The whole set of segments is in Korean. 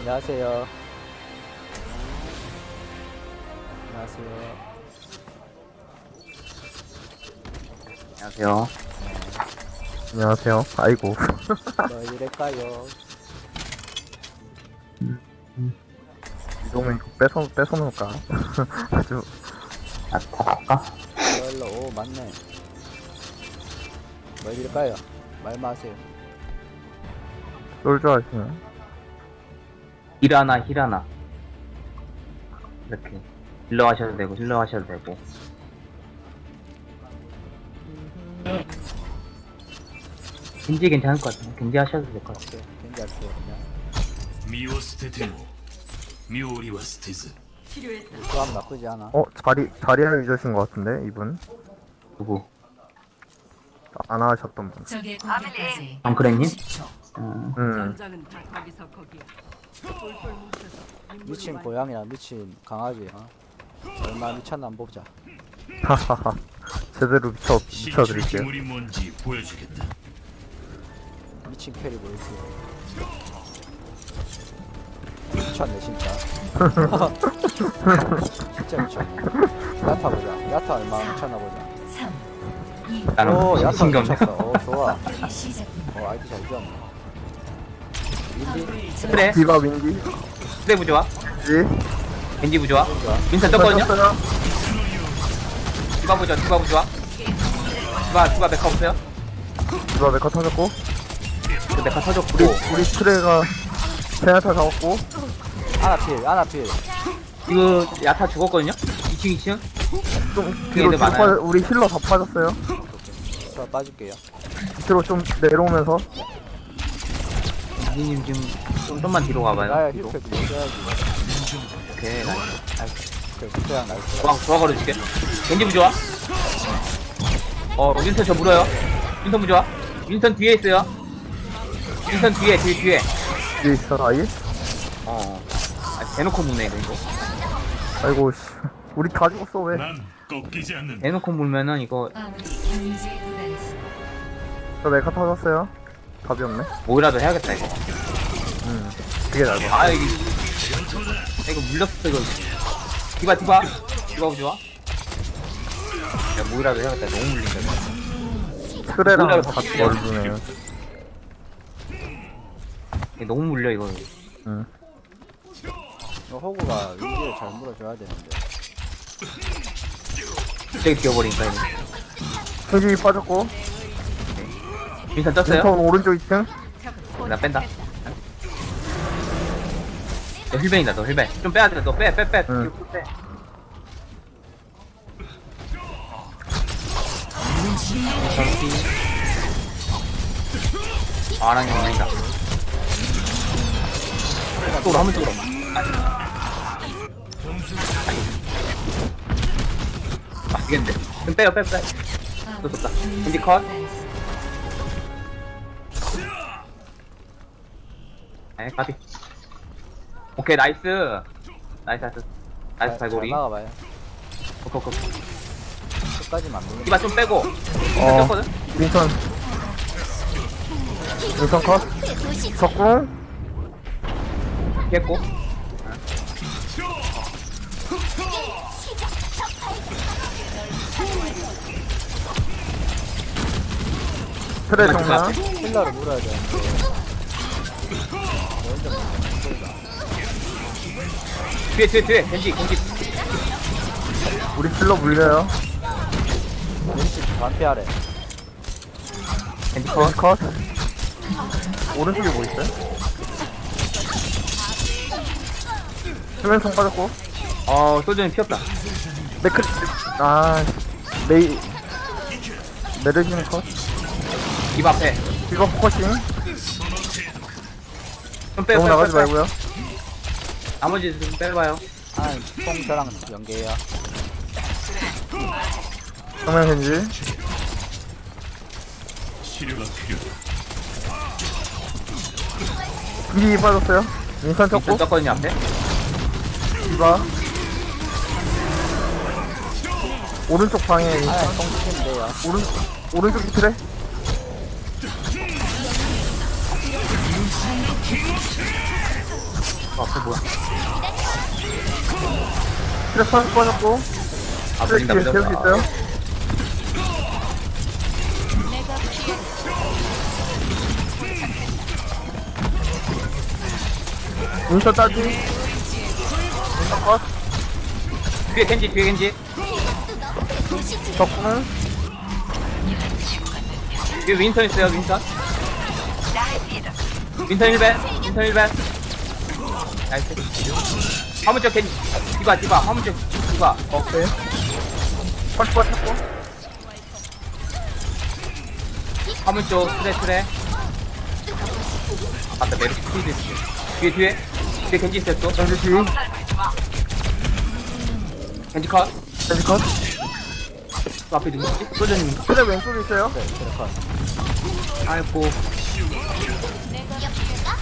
안녕하세요. 안녕하세요. 안녕하세요. 안녕하세요. 아이고. 뭐 이럴까요? 이동은 이거 뺏어, 뺏어놓을까? 아주, 아, 다 갈까? 별로 오 맞네. 뭐 이럴까요? 말만 하세요. 쏠줄 아시네. 힐 하나, 힐 하나. 이렇게. 힐러 하셔도 되고, 힐러 하셔도 되고. 겐지 괜찮을 것 같아요. 겐지 하셔도 될 것 같아요. 오케이, 괜찮을게요 그냥. 身を捨てても妙理は捨てず 조합 나쁘지 않아. 어, 자리, 자리에 유저신 것 같은데, 이분. 누구? 안 하셨던 분. 적의 공격까지 엉크랭님? 10초. 어, 음. 전장은 다 거기서 거기야. 미친 고양이랑 미친 강아지. 어? 얼마나 미쳤나 한번 보자. 하하하. 제대로 미쳐, 미쳐드릴게요. 뭔지 보여주겠다 미친 캐리 보여주세요. 미쳤네 진짜. 진짜 미쳤네. 야타 보자. 야타 얼마나 미쳤나 보자. 3, 2, 나는 오 야타 미친. 미쳤어. 오 좋아. 어 아이디 잘 지었네. 그래, 디바 윈디? 그래 부좋아. 지? 겐지 부좋아. 좋아. 윈선 떴거든요? 디바 부좋아, 디바 부좋아. 디바, 디바 메카 없어요? 디바 메카 터졌고. 그 메카 터졌고. 우리, 우리 트레가 제나타 잡았고. 아나필 아나필. 이거 야타 죽었거든요? 2층, 2층? 좀, 그 뒤로, 많아요. 빠져, 우리 힐러 다 빠졌어요. 저 빠질게요. 뒤로 좀 내려오면서. 이님 지금 좀, 좀만 뒤로 가봐요. 나야 뒤로. 오케이, 나이스. 그래 그냥 나이스. 좋아, 좋아 걸어줄게. 겐지 부좋아. 어, 윈선 저 물어요. 윈선 부좋아. 윈선 뒤에 있어요. 윈선 뒤에, 뒤에, 뒤에. 뒤에 있어, 아이. 어. 아, 대놓고 무네, 이거. 아이고, 씨. 우리 다 죽었어, 왜. 난 꺾이지 않는다 대놓고 물면은 이거 아군이 경제 구간에서 저 메카 터졌어요. 답이 없네. 뭐라도 해야겠다, 이거. 음. 그게 나을 것 아, 이거. 이거 물렸어, 이거. 디바, 디바. 디바 부좋아. 야, 뭐라도 해야겠다. 너무 물린다, 이거. 트레랑 뭐라도 같이 바뀌어요. 멀주네요. 이거 너무 물려, 이거. 응. 이거 호구가 윈디를 잘 물어줘야 되는데. 갑자기 뛰어버리니까, 이거. 힐이 빠졌고. 윈선 떴어요? 윈턴 오른쪽 2층. 나 뺀다. 너 힐벤이다, 너 힐벤. 좀 빼야 돼, 너 빼, 빼, 빼. 응. 이거 빼. 아, 나이 아니다. 쪽으로, 한번 쪽으로. 아, 이겠는데. 좀 빼요, 빼, 빼. 또 좋다. 인디 컷. 에, 까비. 오케이, 나이스. 나이스, 나이스. 나이스, 잘 발고리. 막아봐요. 오케이, 오케이. 끝까지만 밀면. 이봐 좀 빼고. 어. 뺐거든? 윈턴. 윈턴 컷. 적궁. 깼고. 트레 정면. 힐러를 물어야 되 뒤에, 뒤에, 뒤에. 겐지, 겐지. 우리 힐러 물려요. 왼쪽 반피하래. 겐지 컷. 컷. 컷. 오른쪽에 뭐 있어요? 수면성 빠졌고. 어, 소전이 피었다. 메크. 아. 메이. 메르시는 컷. 입 앞에. 이거 포커싱. 좀 빼요, 너무 나가지. 말고요. 나머지 좀 빼봐요. 아, 뽕 저랑 연계해요. 정면 겐지. 이 빠졌어요. 좀 쳤고. 떴거든요, 앞에. 디바. 오른쪽 방에. 아, 뽕 치면 돼요. 오른 오른쪽 트레. 앞에 뭐야? 트레 파 빠졌고 아, 보인다, 뒤에 세울 수 보인다. 있어요? 인터 따지 인터 컷 뒤에 겐지, 뒤에 겐지. 적군 뒤에 윈선 있어요, 윈선. 윈선 1배, 윈선 1배. 나이스. 화물 쪽 겐지. 디바, 디바, 화물 쪽 디바. 오케이 펄스 빠졌고 화물 쪽 트레, 트레. 아, 맞다, 메르시 스피드 있어. 뒤에, 뒤에. 뒤에 겐지 있어요, 또. 겐지 뒤 겐지 컷. 겐지 컷또 앞에 누구지? 소전님. 트레 왼쪽에 있어요 네, 트레컷. 아이고.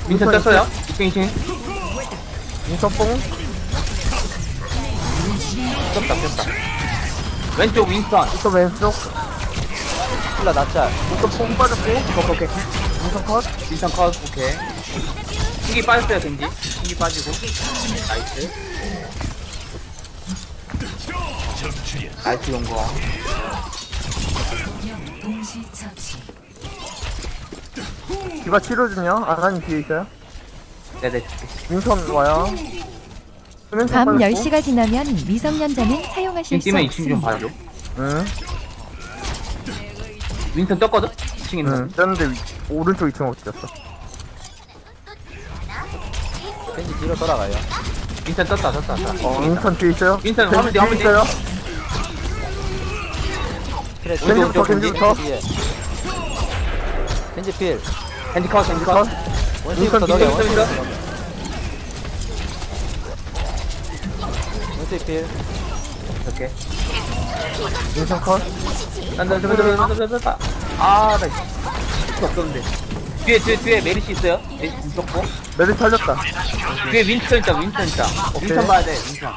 윈선 떴어요? 2층, 2층. 인터 뽕 떴다, 떴다. 왼쪽 윈선. 인터 왼쪽 힐러 낮자. 인터 뽕 빠졌고 오케이, 오케이. 인터 컷 윈선 컷, 오케이. 튕기 빠졌어요, 겐지. 튕기 빠지고. 나이스. 나이스, 용거. 디바 치료 중이요 아나님 뒤에 있어요 네네. 윈선 와요 밤 빠졌고 10시가 지나면 미성년자는 사용하실 수 지금 뛰면 2층 좀 없습니다. 봐줘. 응, 윈선 떴거든? 2층에 있는 응, 떴는데 위- 오른쪽 2층 어디 갔어? 겐지 뒤로 돌아가요. 거. 윈선 떴다, 떴다, 떴다. 어, 윈선 뒤에 있어요? 겐지 화면 뒤, 뒤에 화면 뒤. 있어요? 뒤에. 겐지부터, 겐지부터. 뒤에. 겐지 필. 겐지 컷, 겐지 컷. 컷. 원숭이부터 윈선 넣어요. 뒤에, 원숭이부터. 원숭이 필. 오케이. 윈선 컷? 딴딴, 딴딴, 딴딴. 아, 나 이거 없었는데. 뒤에, 뒤에, 뒤에 메리시 있어요? 메리시 무섭고. 메리 살렸다. 뒤에 윈스턴 있다, 윈스턴 있다. 오케이. 윈스턴 봐야 돼, 윈스턴.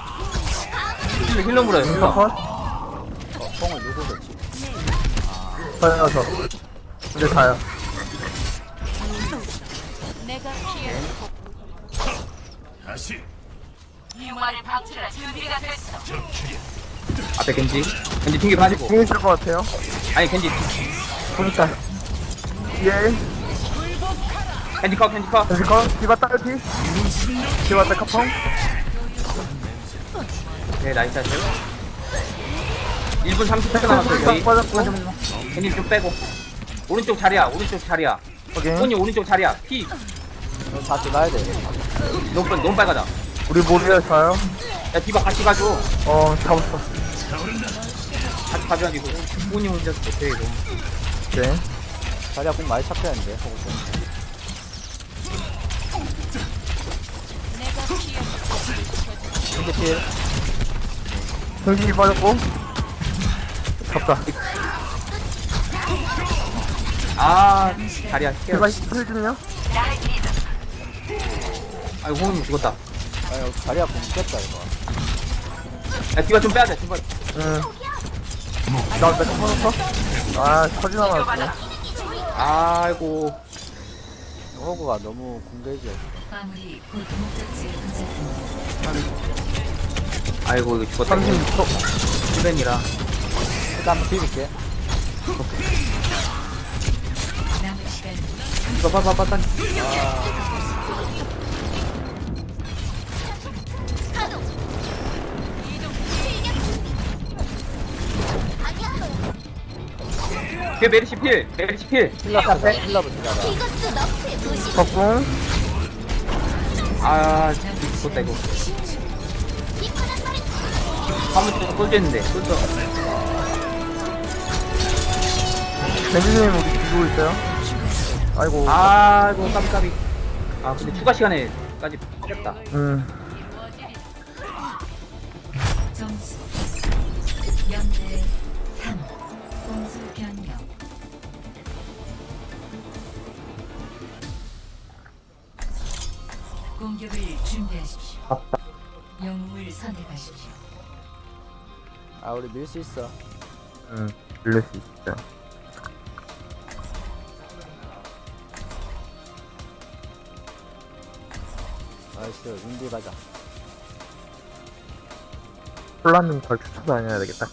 힐러, 힐러 물어요, 윈선 힐러. 컷? 어, 뽕을 누구 줬지? 저. 이제 다요. 앞에 겐지. 겐지 튕기 빠지고. 궁 있을 것 같아요. 아니, 겐지. 궁 있다. 예, 겐지 컷, 겐지 컷. 겐지 컷? 디바 딸피? 디바 딸 카펑? 네, 나이스 하세요. 1분 30초 남았어요, 저희. 빠졌고. 겐지 좀 빼고. 오른쪽 자리야, 오른쪽 자리야. 오케이. 손이 오른쪽 자리야. 피. 이거 다 들어가야 돼. 너무, 빨- 너무 빨가다. 우리 모리아 자요. 야, 디바 같이 가줘. 어, 잡았어. 같이 가줘가지고. 손이 혼자 못해, 이거. 오케이. 자리야 공 많이 잡혔는데. 호구 겐지 필. 겐지 빠졌고. 잡다. 아, 시켜. 디바 힐 좀요? 아이고, 호흡이 죽었다. 아, 이거 자리야 공 깼다 이거. 야, 디바 좀 빼야 돼, 디바. 응. 나 메카 터졌어? 아, 터지나 말았네. 아이고. 호구가 너무 공격이었어. 마무리 곧 목적지에 도착합니다. 아이고, 이거 죽었다. 36초. 수벤이라. 일단 한번 비빌게. 남은 시간 이거 봐봐, 봐봐. 뒤 에 메리시 필, 메리시 필. 힐러 앞에 힐러부터 잡아. 적궁. 아, 죽었다, 이거. 화물 좀 쏠졌는데, 쏠져. 겐지님 우리 뒤고 있어요. 아이고. 아이고, 깜깜이. 아, 근데 추가 시간에까지 뺐다. 음. 공격을 준비하십시오. 영웅을 선택하십시오. 아 우리 밀 수 있어. 음. 밀릴 수 있죠. 나이스 윈디 가자 폴라님 걸 추쳐 다녀야 되겠다.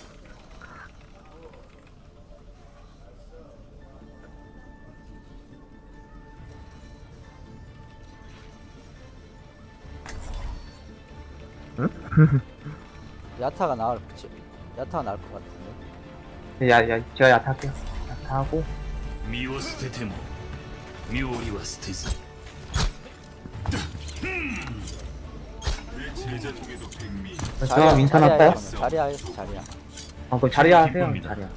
야타가 나을 야타가 나을 것 같은데 야, 야, 제가 야타 할게요. 야타 하고. 身を捨てても妙理は捨てず 제가 민선 할까요? 자리야 했어 자리야 아, 그럼 자리야 하세요. 기쁩니다. 자리야.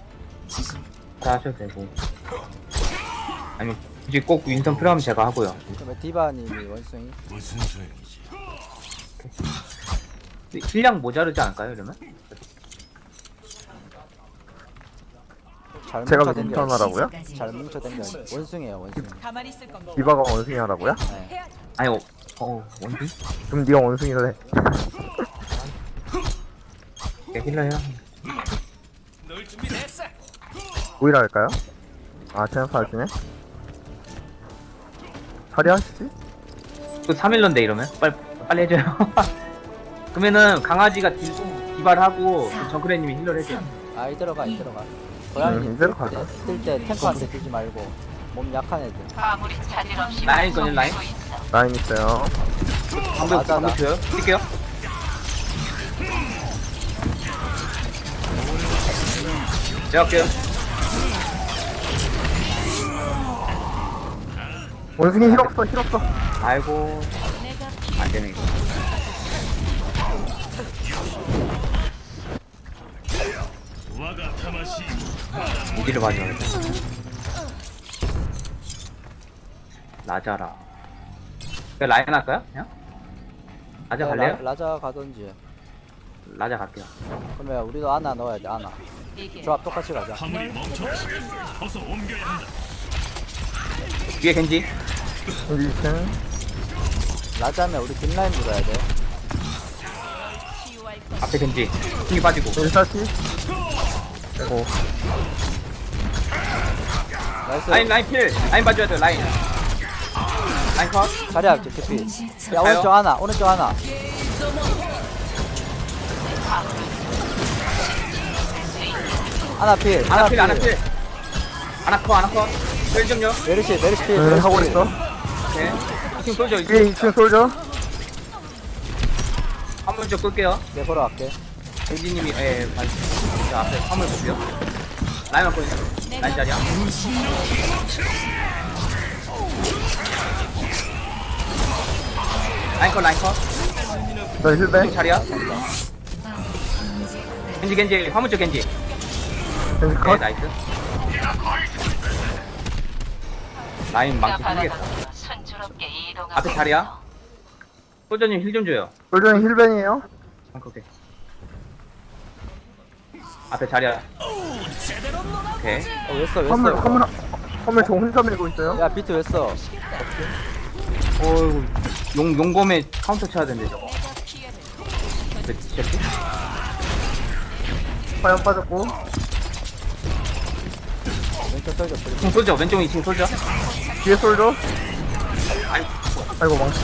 다 하셔도 되고. 아니면 굳이 꼭 윈선 필요하면 제가 하고요. 그러면 디바님이 원숭이 무슨 소용이지 힐량 모자르지 않을까요, 이러면? 잘 제가 뭉쳐 하라고요? 잘 뭉쳐 댕겨 원숭이에요 원숭이 디바가 원숭이 하라고요? 네. 아니, 어, 어 원숭이? 그럼 네가 원숭이를 해. 네, 힐러 해요. 오이라 할까요? 아, 제나타 하시네? 자리 하시지? 또 3일런데 이러면? 빨리, 빨리 해줘요. 그러면은 강아지가 디, 디바를 하고 그 정크레님이 힐러를 해줘요. 아 이대로 이 들어가 음, 고양이 이대로 가자. 뛸때 탱커한테 뛰지 말고 몸 약한 애들 라인 거는 라인? 라인 있어요. 방금, 맞아, 방금 나. 줘요? 뛸게요. 제가 할게요. 원숭이 힐 없어, 힐 없어. 아이고. 안 되네, 이거. 무기를 가져야겠다. 라자라. 그냥 라인 할까요? 그냥? 라자 갈래요? 라, 라자 가던지 라자 갈게요. 그러면 우리도 아나 넣어야 돼 아나 조합 똑같이 가자 화물이 멈춰 어서 옮겨야 한다 위에 겐지. 여기 2층. 라자면 우리 뒷라인 물어야 돼 앞에 겐지. 힘이 빠지고. 여기. 아이고, 나이스 라인, 라인 필. 라인 봐줘야 돼요, 라인. 라인 컷. 자리야 개피 동시 야 오른쪽 하나 오른쪽 하나 하나 필 아나 필, 아나 필. 아나 컷, 아나 컷. 힐 좀요. 메르시 메르시 필 네, 메르시 하고 필. 있어. 오케이. 2층 솔져, 위에 2층. 2층 솔져. 한번 좀 끌게요. 내 보러 갈게 겐지님이, 예, 예, 봐주세요. 자, 앞에 화물 볼게요. 라인 왔거든요. 라인 자리야. 라인 컷, 라인 컷. 너 힐백. 자리야. 겐지, 겐지. 화물 쪽 겐지. 겐지 네, 컷. 나이스. 라인 망치 쓰겠다. 앞에 자리야. 소저님 힐 좀 줘요. 솔저는 힐벤이에요. 아, 오케이. 앞에 자리야. 오케이. 어 왜써 화물, 왜써 화물, 화물 저 혼자 밀고 있어요. 야 비트 왜 써 어이구. 용, 용검에 카운터 쳐야 되는데, 저거. 그, 진짜 화염 빠졌고. 왼쪽 썰죠 필 2층 솔져, 왼쪽 2층 솔져. 뒤에 솔져. 아이, 아이고, 망치.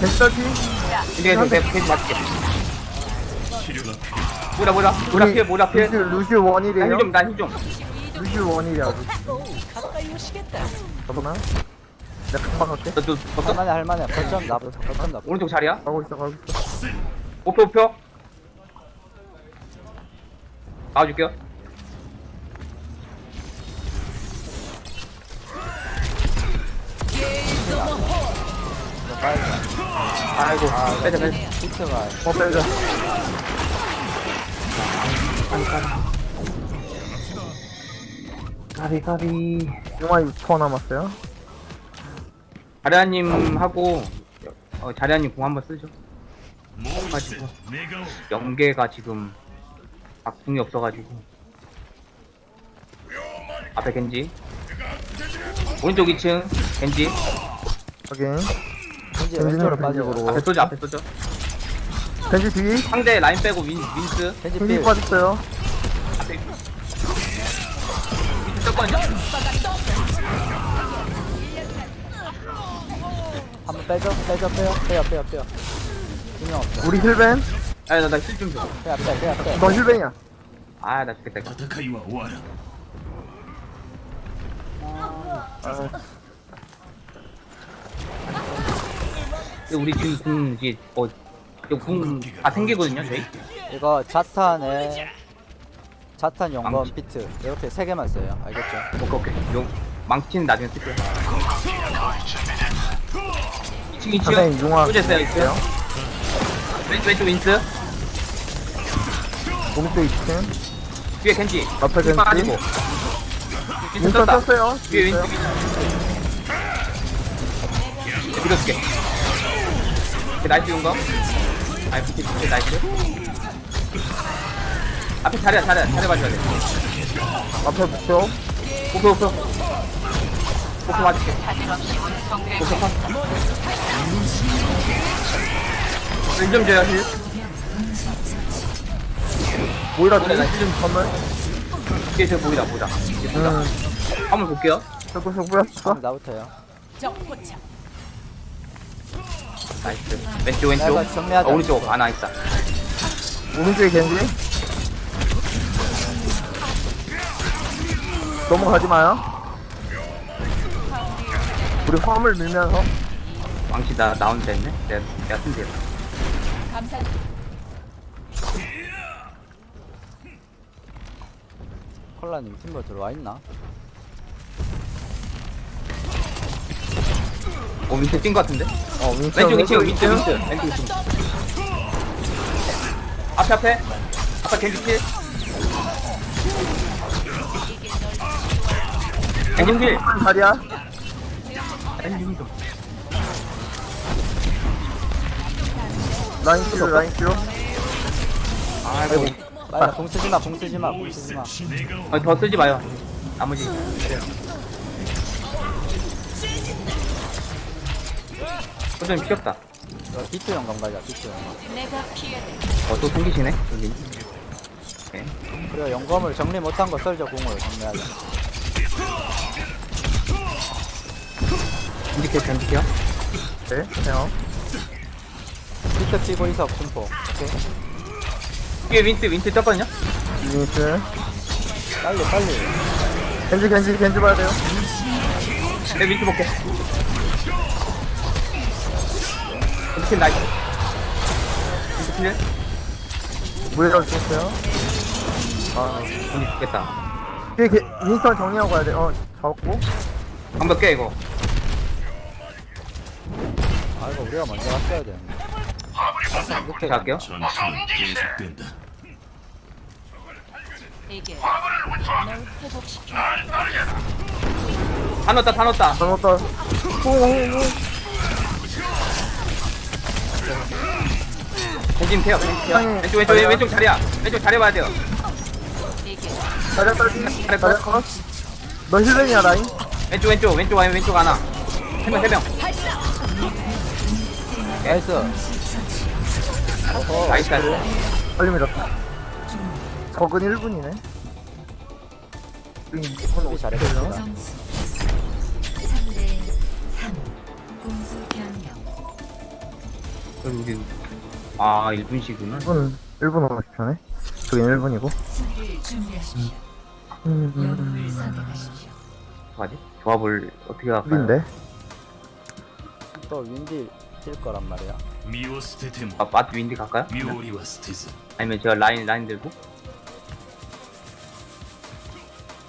겐지 딸피. 이게 페이지 맞게. 뭐라, 뭐라, 뭐라 피해, 뭐라 피해. 루시, 루시 원이래요. 난힐 좀, 난힐 좀. 루시 원이래 아주. 잠깐만. 내가 금방 갈게. 너, 너, 너, 할만해 할만해 거점 나 거점 나 오른쪽 자리야. 가고 있어, 가고 있어. 오표, 오표. 나와줄게요. 아이고, 빼자, 빼자. 비트가 어, 빼자. 가비, 가비. 용화 6초 남았어요. 자리아님 하고, 어, 자리아님 공 한번 쓰죠. 오 연계가 지금 악궁이 없어가지고 앞에 겐지 오른쪽 2층 겐지 확인. 이제 왼쪽으로 빠지고. 앞에 쏘죠 앞에 쏘죠 벤지 뒤 상대 라인 빼고 윈, 윈스 벤지 빠졌어요 앞에 한번 빼줘. 빼줘. 빼요. 빼요. 빼요. 빼요. 두명 없어. 우리 힐벤 아니 나힐좀 줘. 빼야 빼야 빼야 빼. 너 힐벤이야 아나 죽겠다 이거. 아, 우리 지금 궁 이제 어 이거 궁다 생기거든요 저희. 이거 자탄에 자탄 용검 비트 이렇게 세 개만 써요 알겠죠? 오케이 오케이. 용 망치는 나중에 쓸게요. 2층 2층. 선생님 융화 또 됐어요 있어요. 왼쪽 왼쪽 윈스. 오른쪽 2층 뒤에 켄지. 앞에. 빠지고. 윈스 썼다. 썼어요 뒤에 윈스. 윈스. 밀어줄게. 오케이, 나이스 용거. 아이 밑에 밑에 나이스. 앞에 자리야 자리야 자리 봐줘야 돼. 앞에 붙여 오케이 오케이. 오케이 맞을게. 오케이 파. 왼좀 줘요 힐. 모이라 그래, 나좀 선물 뒤에 저 보이다 보이다. 뒤에 보이다. 음 한번 볼게요. 씩 뿌렸어 그럼 나부터요 나이스. 왼쪽 왼쪽. 내가 정리하자. 아, 오른쪽 하나 있다. 오른쪽에 겐지 넘어가지 마요 우리 화물 밀면서 왕치 나 나온 데 있네. 내가 내가 쓴 데. 콜라님 팀버 들어와 있나? 어 밑에 뛴거 같은데? 어 윈스 왼쪽 2층 윈스 윈스 왼쪽 2층. 앞에 앞에. 앞에 겐지 킬. 겐지 킬. 자리야 겐지 킬. 라인 킬로 라인 킬로 아이고. 빨리 공 쓰지마 공 쓰지마 공 쓰지마 어, 더 쓰지 마요. 나머지. 피었다. 이거 비트 용검 가자 비트 용검 어, 또 생기시네, 여기. 오케이. 그리고 용검을 정리 못한 거 썰죠 공을 정리하자 인디케 견디케요? 네 해요 비트 치고 이석 분포 오케이 뒤에 윈스, 윈스 떴거든요? 윈스 빨리 빨리 겐지 겐지 겐지 봐야 돼요 내 윈스 볼게. 윈스 나이스. 윈스 킬? 모이라 죽었어요 아, 윈스 죽겠다. 뒤에 게, 윈스턴 정리하고 가야 돼 어 잡았고 방벽 깨, 이거. 아 이거 우리가 먼저 갔어야 되는데 이렇게 갈게요. 전투는 계속된다 다 넣었다, 다 넣었다. 잘못다 오 오 오 겐진 태요, 태요. 아니, 왼쪽, 왼쪽, 아니야. 왼쪽 자리야. 왼쪽 자리 봐야 돼요. 자리야 딸기 자리야 컷너 힐벤이야 라인 왼쪽, 왼쪽, 왼쪽, 아니 왼쪽 하나. 세 명, 세 명. 나이스 나이스, 나이스. 빨리 밀었다 적은 1분이네 우리 잘해봅시다 점수 3대 3 공수 변경 여기, 아, 1분씩이구나. 1분 1분 50초네 저긴 1분이고 수비를 준비하십시오 음, 영웅을 선택하십시오 뭐하지? 조합을 어떻게 할까요? 인데 또 윈디 뛸 거란 말이야 身を捨てても 아, 마트 윈디 갈까요? 身をりは捨てず 아니면 제가 라인 라인 들고?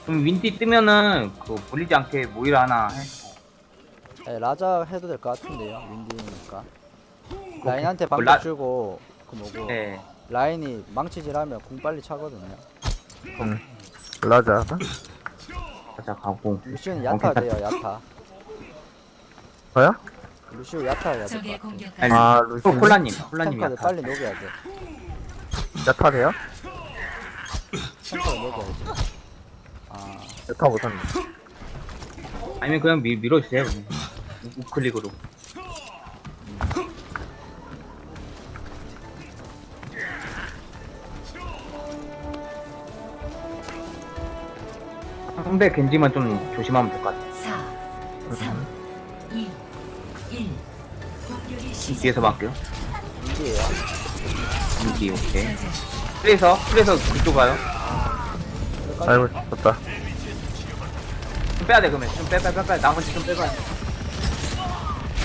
그럼 윈디 뜨면은 그 몰리지 않게 모이라 하나 해. 에, 라자 해도 될 것 같은데요 윈디니까 라인한테 뭐 방법 라- 주고 그 뭐고 네. 라인이 망치질하면 공 빨리 차거든요 라자 가자 가고. 루시우는 야타 돼요 야타 뭐야? 루시우 야타 적의 돼요 공격까지 아니, 아또 루시 콜라님, 콜라님 탱커들 약간. 빨리 녹여야 돼 야타 돼요? 탱커를 녹여야지 아 야타 못한다 아니면 그냥 미, 밀어주세요. 그냥. 우- 우클릭으로. 상대 겐지만 좀 조심하면 될 것 같아. 4 3 2 1 공격이 시작. 뒤에서 막게요. 인디에요. 인기 오케이. 그래서 그래서 그쪽 가요. 아이고 좋다 좀 빼야 돼 그러면 좀 빼 빼 빼빼 나머지 좀 빼봐.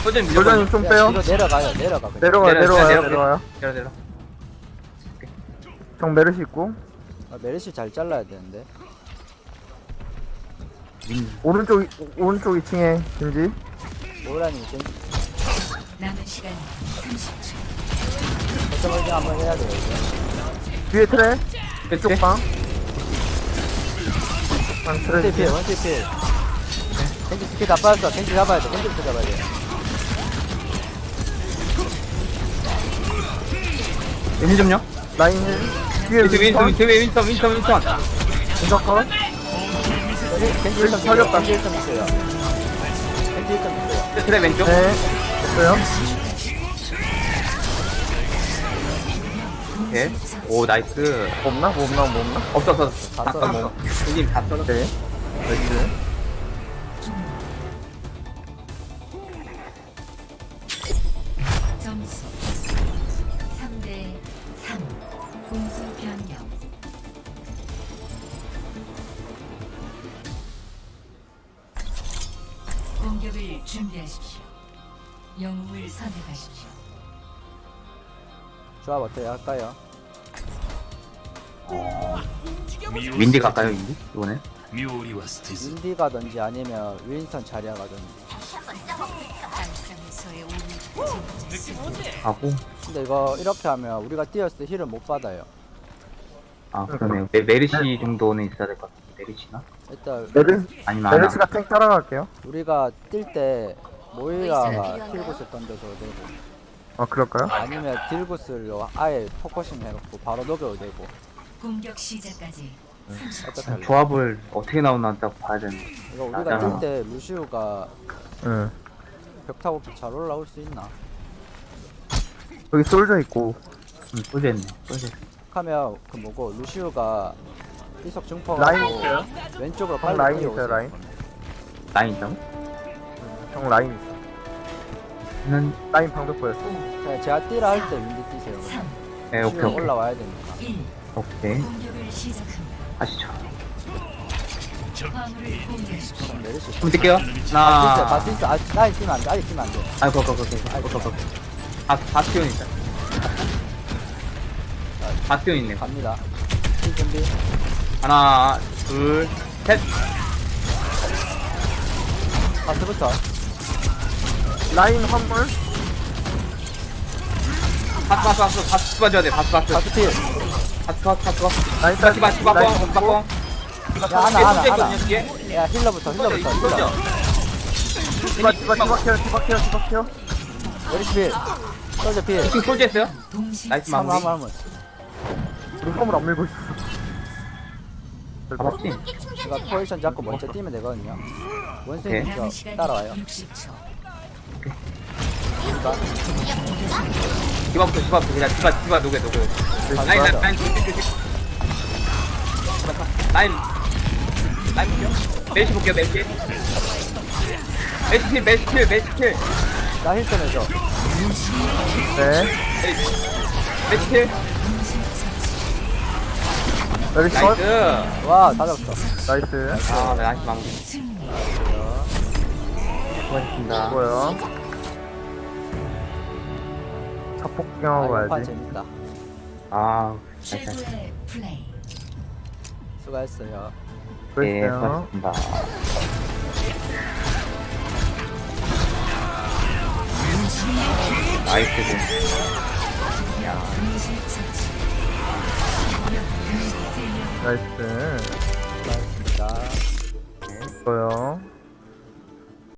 소전 밀려. 소장님 좀 빼요 뒤로 내려가요. 내려가. 그냥. 내려가요 내려, 내려가요 내려, 내려가요 내려 내려. 정 메르시 있고 아, 메르시 잘 잘라야 되는데. 오른쪽 이- 오른쪽 2층에 김지 오라님 좀 남은 시간 30초. 거점을 좀 한번 해야 돼요. 이제. 뒤에 트레 그쪽 쪽 방. 방 트레 원티 필, 뒤에. 원티 필. 겐지 스킬 다 빠졌어. 겐지 잡아야 돼. 겐지부터 잡아야 돼. 힐 좀요. 라인 힐 뒤에 윈스 윈스 윈스턴 윈스 윈스 윈스 윈스. 윈스턴 겐지 1점 살렸다. 겐지 1점 있어요. 겐지 1점 있어요. 트랩 왼쪽. 네 됐어요 오케이. 오 나이스. 없나? 뭐 없나? 뭐 없나? 없어 없어. 다 다 썼어. 썼어. 여기 다 썼어. 네 나이스 공격을 준비하십시오. 영웅을 선택하십시오. 조합 어떻게 할까요? 윈디 갈까요 윈디 이번에? 윈디 가든지 아니면 윈스턴 자리아 가든지. 하고 근데 이거 이렇게 하면 우리가 뛰었을 때 힐을 못 받아요. 아 그러네요 메, 메르시 정도는 있어야 될 것 같은데 메르시나? 일단 메르 아니면 아나? 메르시가 탱 따라갈게요 우리가 뛸 때 모이라가 힐굿을 던져줘도 되고 아 그럴까요? 아니면 딜굿을로 아예 포커싱 해놓고 바로 녹여도 되고 공격 시작까지 30초. 어떻게 할래? 조합을 어떻게 나오나 딱 봐야 되는데. 이거 우리가. 뛸 때 루시우가 응벽 타고 잘 올라올 수 있나? 여기 솔져 있고 음, 소재했네. 소재. 하면 그 뭐고 루시우가 이석 중퍼 라인 있어요? 왼쪽으로 형 빨리 라인 뛰어오세요. 있어요 라인 라인 있다고? 형 라인 있어 는 라인 방벽 보였어 그냥 제가 뛰라 할 때 윈디 뛰세요. 3, 네, 오케이 오케이. 올라와야 되니까. 1. 오케이. 공격을 시작합니다. 하시죠. 화물을 공개하십시오. 내리시. 한번 뛸게요. 바스 있어, 하나. 바스 있어. 아직 라인 뛰면 안 돼. 아직 뛰면 안 돼. 아이고, 오케이, 오케이, 오케이. 오케이, 오케이. 아, 바스티온 있다. 바스티온 있네. 갑니다. 뛸 준비. 하나, 둘, 셋. 바스부터. 라인 화물 바스, 바스, 바스, 바스 봐줘야 돼. 바스, 바스. 바스 필. 바스, 바스, 바스, 바스. 라인 바스, 바스, 바스, 바스. 야, 하나, 하나, 하나. 야, 힐러부터, 힐러부터, 힐러. 디바 디바 디바 케어 디바 케어 디바 케어 내리시 필. 서저 필. 지금 솔지 했어요? 동시 나이스 마무리. 한번, 한번. 화물 안 밀고 있어 아, 맞지? 제가 포지션 잡고 먼저 뛰면 되거든요. 원숭이 오케이. 저 따라와요. 60초. 그러니까 디바부터, 디바부터. 그냥 디바, 디바 녹여, 녹여. 라인, 라인, 라인, 조심. 라인. 라인 볼게요. 메시 볼게요, 메시. 메시 킬, 메시 킬, 메시 킬. 나힐 좀 해줘. 네 메시 킬. 메르시 컷 나이스. 와, 다 잡았어. 나이스 아, 네, 나이스 마무리. 수고하셨습니다. 뭐야 자폭 아, 구경하고 이번 판 가야지 재밌다. 아, 나이스. 최고의 플레이. 수고했어요. 네, 그랬어요 수고하셨습니다. 나이스 공. 야, 나이스. 고맙습니다. 네. 좋요